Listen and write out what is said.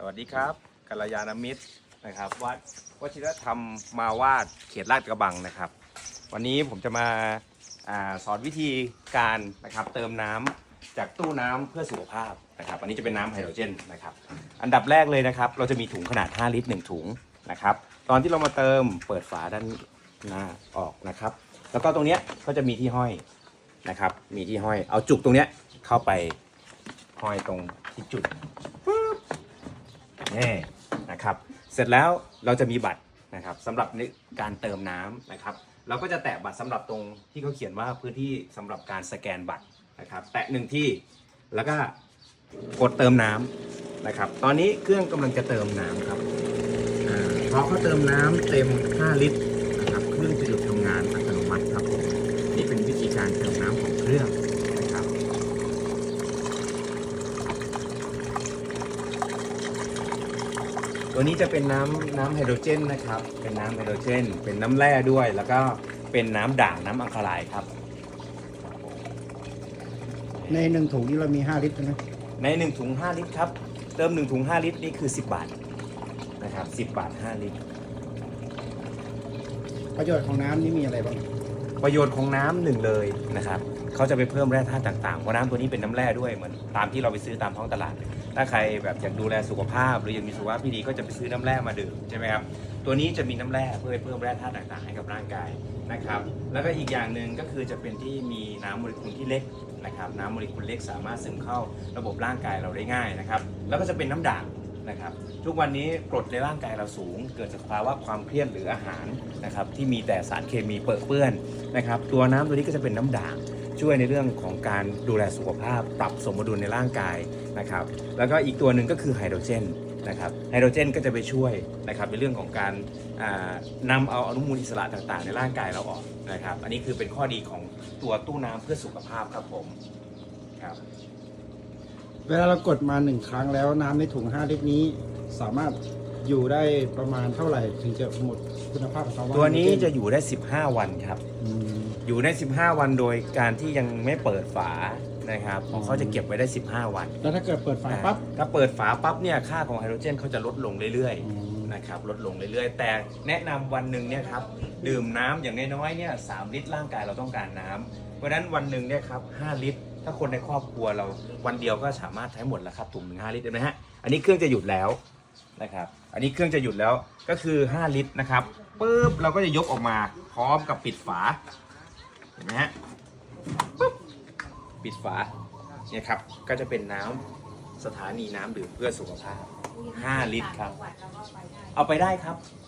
สวัสดีครับกัลยาณมิตรนะครับวัดวชิรธรรมมาวาดเขตลาดกระบังนะครับ วันนี้ผมจะมาอาสอนวิธีการนะครับเติมน้ำจากตู้น้ำเพื่อสุขภาพนะครับอันนี้จะเป็นน้ำไฮโดรเจนนะครับ อันดับแรกเลยนะครับ เราจะมีถุงขนาด 5 ลิตร 1 ถุงนะครับ ตอนที่เรามาเติมเปิดฝาด้านหน้าออกนะครับ แล้วก็ตรงเนี้ยก็จะมีที่ห้อยนะครับ มีที่ห้อยเอาจุกตรงเนี้ยเข้าไปห้อยตรงที่จุด นี่นะครับ เสร็จแล้วเราจะมีบัตรนะครับสำหรับในการเติมน้ำนะครับ เราก็จะแตะบัตรสำหรับตรงที่เขาเขียนว่าพื้นที่สำหรับการสแกนบัตรนะครับ แตะหนึ่งที่แล้วก็กดเติมน้ำนะครับ ตอนนี้เครื่องกำลังจะเติมน้ำครับพอเขาเติมน้ำเต็ม 5 ลิตรนะครับเครื่องจะหยุดทำงานอัตโนมัติครับผมนี่เป็นวิธีการเติมน้ำของเครื่องนะครับ ตัวนี้จะเป็นน้ำน้ำไฮโดรเจนนะครับ เป็นน้ำไฮโดรเจน เป็นน้ำแร่ด้วย แล้วก็เป็นน้ำด่างน้ำอัลคาไลน์ครับ ในหนึ่งถุงนี่เรามี 5 ลิตรใช่ไหมใน1ถุง 5 ลิตรครับ เติม1ถุง 5 ลิตรนี่คือ 10 บาทนะครับ10 บาท 5 ลิตร ประโยชน์ของน้ำนี่มีอะไรบ้าง ประโยชน์ของน้ำหนึ่งเลยนะครับ เขาจะไปเพิ่มแร่ธาตุต่างๆ เพราะน้ำตัวนี้เป็นน้ำแร่ด้วยเหมือนตามที่เราไปซื้อตามท้องตลาด ถ้าใครแบบอยากดูแลสุขภาพ หรืออยากมีสุขภาพที่ดีก็จะไปซื้อน้ำแร่มาดื่มใช่ไหมครับตัวนี้จะมีน้ำแร่เพื่อเพิ่มแร่ธาตุต่างๆให้กับร่างกายนะครับแล้วก็อีกอย่างหนึ่งก็คือจะเป็นที่มีน้ำโมเลกุลที่เล็กนะครับน้ำโมเลกุลเล็กสามารถซึมเข้าระบบร่างกายเราได้ง่ายนะครับแล้วก็จะเป็นน้ำด่างนะครับทุกวันนี้กรดในร่างกายเราสูง เกิดจากภาวะความเครียดหรืออาหารนะครับที่มีแต่สารเคมีเปื้อนนนะครับตัวน้ำตัวนี้ก็จะเป็นน้ำด่าง ช่วยในเรื่องของการดูแลสุขภาพ ปรับสมดุลในร่างกายนะครับ แล้วก็อีกตัวหนึ่งก็คือไฮโดรเจนนะครับไฮโดรเจนก็จะไปช่วยนะครับในเรื่องของการอ่านำเอาอนุมูลอิสระต่างๆ ในร่างกายเราออกนะครับ อันนี้คือเป็นข้อดีของตัวตู้น้ำเพื่อสุขภาพครับผมครับเวลาเรากดมา1ครั้งแล้วน้ำในถุง 5 ลิตรนี้สามารถอยู่ได้ประมาณเท่าไหร่ถึงจะหมดคุณภาพของเขาาตัวนี้ไฮโดรเจะอยู่ได้ 15 วันครับ อืมอยู่ได้ 15 วันโดยการที่ยังไม่เปิดฝานะครับเพราะเขาจะเก็บไว้ได้ 15 วันแล้วถ้าเกิดเปิดฝาปั๊บถ้าเปิดฝาปั๊บเนี่ยค่าของไฮโดรเจนเขาจะลดลงเรื่อยอืมๆนะครับลดลงเรื่อยๆ แต่แนะนำวันหนึ่งเนี่ยครับดื่มน้ำอย่างน้อยๆเนี่ยสลิตรร่างกายเราต้องการน้ำเพราะฉะนั้นวันหนึ่งเนี่ยครับ5ลิตร ถ้าคนในครอบครัวเราวันเดียวก็สามารถใช้หมดแล้วครับถุงหนึ่งห้าลิตรเห็นไหมฮะอันนี้เครื่องจะหยุดแล้วนะครับอันนี้เครื่องจะหยุดแล้วก็คือ 5 ลิตรนะครับปุ๊บเราก็จะยกออกมาพร้อมกับปิดฝา เห็นไหมฮะปุ๊บปิดฝาเนี่ยครับ ก็จะเป็นน้ำสถานีน้ำดื่มเพื่อสุขภาพ 5 ลิตรครับ เอาไปได้ครับ